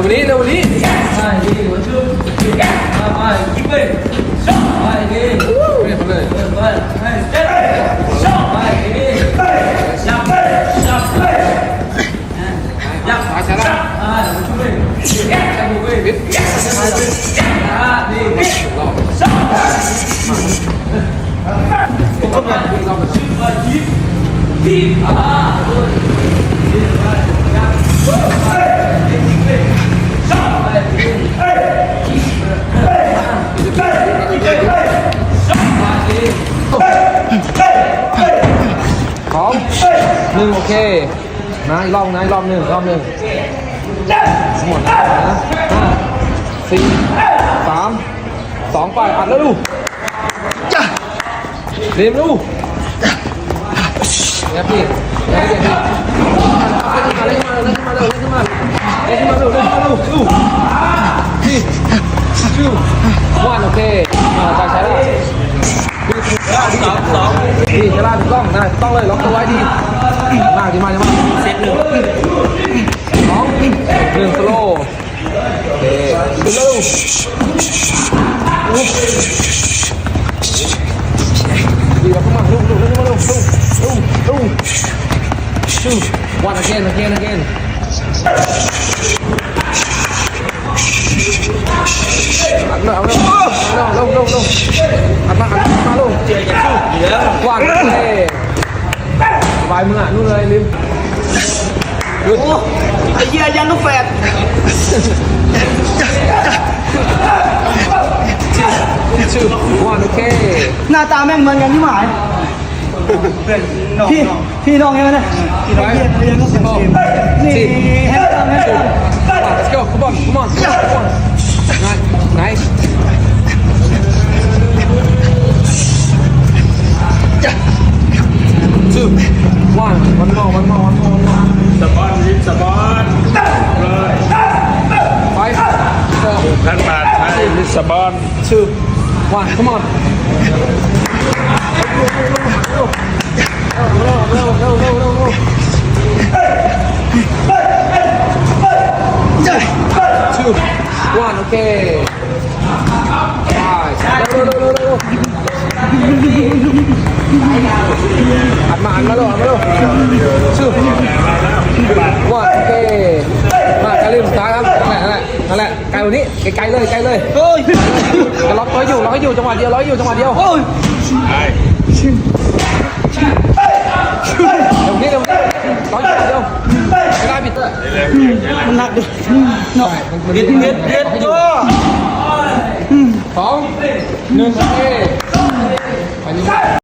ร็วนี้เร็วนี้ไปดีหัวชื่อไปกิ๊บไปไปดีไปเลยไปไปเต้นไปดีจับไปจับไปยักษ์ขาชนะอ่าช่วยจับมือไปบิดจับมือไปอ่าดีรอบจับไปผมก็มาดูเราชื่อว่าจิ๊บจิ๊บอ่า หนึ่งโอเคนะอีกรอบนะอีกรอบหนึ่งรอบหนึ่งหมดนะห้าสี่สามสองไปอัดแล้วดูเรียมดูเนี่ยพี่เนี่ยพี่เล่นมาเล่นมาเล่นมาเล่นมาเล่นมาเล่นมาเล่นมาเล่นมาเล่นมาพี่ชื่อวันโอเคอ่าใจใช้ได้สองสอง ดีจะล่าถูกต้องนะถูกต้องเลยล็อกตัวไว้ดีมากดีมากดีมากเซตหนึ่งสองหนึ่งสโลว์โอเคขึ้นแล้วดีแล้วขึ้นมาลุกลุกลุกลุกลุกลุกลุกชูวัน again again again อัดเลยเอาเลยเอาเร็วเร็วเร็วอัดมาอัดมาลูก เจียจะสู้เหลือ วันโอเคสบายมืออะนู่นเลยลิมหยุดไอ้เหี้ยยันลูกแฝดชื่อวันโอเคหน้าตาแม่งเหมือนกันที่หมายพี่พี่น้องใช่ไหมเนี่ยพี่น้องเรียนเรียนก็เป็นทีมนี่แฮนด์ซัมแฮนด์ซัม let's go come on come on come on nice nice one one more one more one more one more สปอนลิปสปอนเลย five four พันบาทไทยลิสปอน two one come on เร็วเร็วเร็วเร็วเร็วเร็ว two one โอเคไปเร็วเร็วเร็วเร็ว อัดมาอัดมาเร็วอัดมาเร็ว two one โอเคมาไกลเลยสุดท้ายครับนั่นแหละนั่นแหละนั่นแหละไกลกว่านี้ไกลๆเลยไกลเลยเฮ้ยจะล็อกร้อยอยู่ล็อกอยู่จังหวะเดียวร้อยอยู่จังหวะเดียวโอ้ยไอ้เดี๋ยวนี้เดี๋ยวนี้ร้อยอยู่เดียวไม่ได้ปิดเลยมันหนักดิเนาะเด็ดเด็ดเด็ดตัวสองหนึ่งโอ